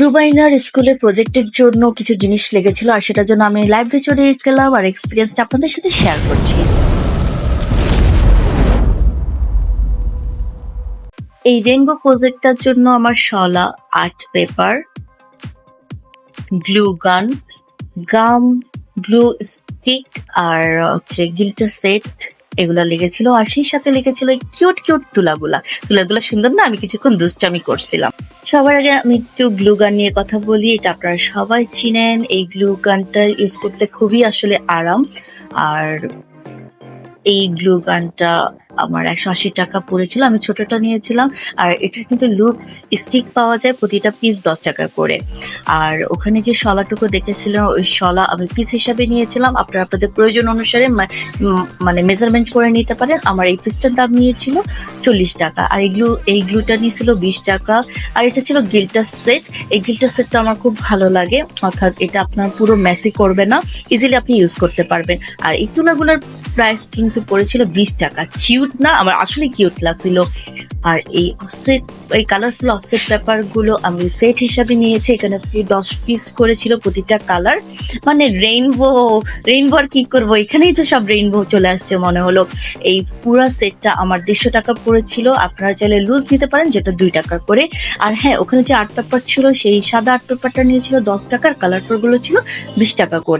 রুবাইনার স্কুলের প্রজেক্টের জন্য কিছু জিনিস লেগেছিল আর সেটার জন্য আমি লাইব্রেরি চলে গেলাম আর এক্সপিরিয়েন্সটা আপনাদের সাথে শেয়ার করছি। এই রেনবো প্রজেক্টটার জন্য আমার শলা আর্ট পেপার গ্লু গান গাম গ্লু স্টিক আর হচ্ছে গিল্টার সেট এগুলা লেগেছিল আর সেই সাথে লেগেছিল কিউট কিউট তুলাগুলা। তুলাগুলা সুন্দর না? আমি কিছুক্ষণ দুষ্টামি করছিলাম। সবার আগে আমি একটু গ্লু গান নিয়ে কথা বলি, এটা আপনারা সবাই চিনেন। এই গ্লু গানটা ইউজ করতে খুবই আসলে আরাম। আর এই গ্লু গানটা আমার একশো আশি টাকা পড়েছিল, আমি ছোটটা নিয়েছিলাম, আর এটার কিন্তু লুক স্টিক পাওয়া যায় প্রতিটা পিস দশ টাকা করে। আর ওখানে যে শলাটুকু দেখেছিলাম, ওই শলা আমি পিস হিসাবে নিয়েছিলাম, আপনারা আপনাদের প্রয়োজন অনুসারে মানে মেজারমেন্ট করে নিতে পারেন। আমার এই পিসটার দাম নিয়েছিল চল্লিশ টাকা, আর এগুলো এই গ্লুটা নিয়েছিল বিশ টাকা। আর এটা ছিল গিল্টার সেট, এই গিল্টার সেটটা আমার খুব ভালো লাগে, অর্থাৎ এটা আপনার পুরো মেসি করবে না ইজিলি আপনি ইউজ করতে পারবেন। আর এই তুলাগুলোর প্রাইস কিন্তু পড়েছিল বিশ টাকা। কিউট না? আমার আসলে কিউট লাগছিল। আর এই অফসেট এই কালারফুল অফসেট পেপারগুলো আমি সেট হিসাবে নিয়েছি। এখানে দশ পিস করেছিল প্রতিটা কালার মানে রেইনবো রেইনবো আর কি করব? এখানেই তো সব রেইনবো চলে আসছে মনে হলো। এই পুরো সেটটা আমার দেড়শো টাকা পড়েছিল। আপনারা চাইলে লুজ নিতে পারেন, যেটা দুই টাকা করে। আর হ্যাঁ ওখানে যে আর্ট পেপার ছিল, সেই সাদা আর্ট পেপারটা নিয়েছিল দশ টাকার কালারফুলগুলো ছিল বিশ টাকা করে।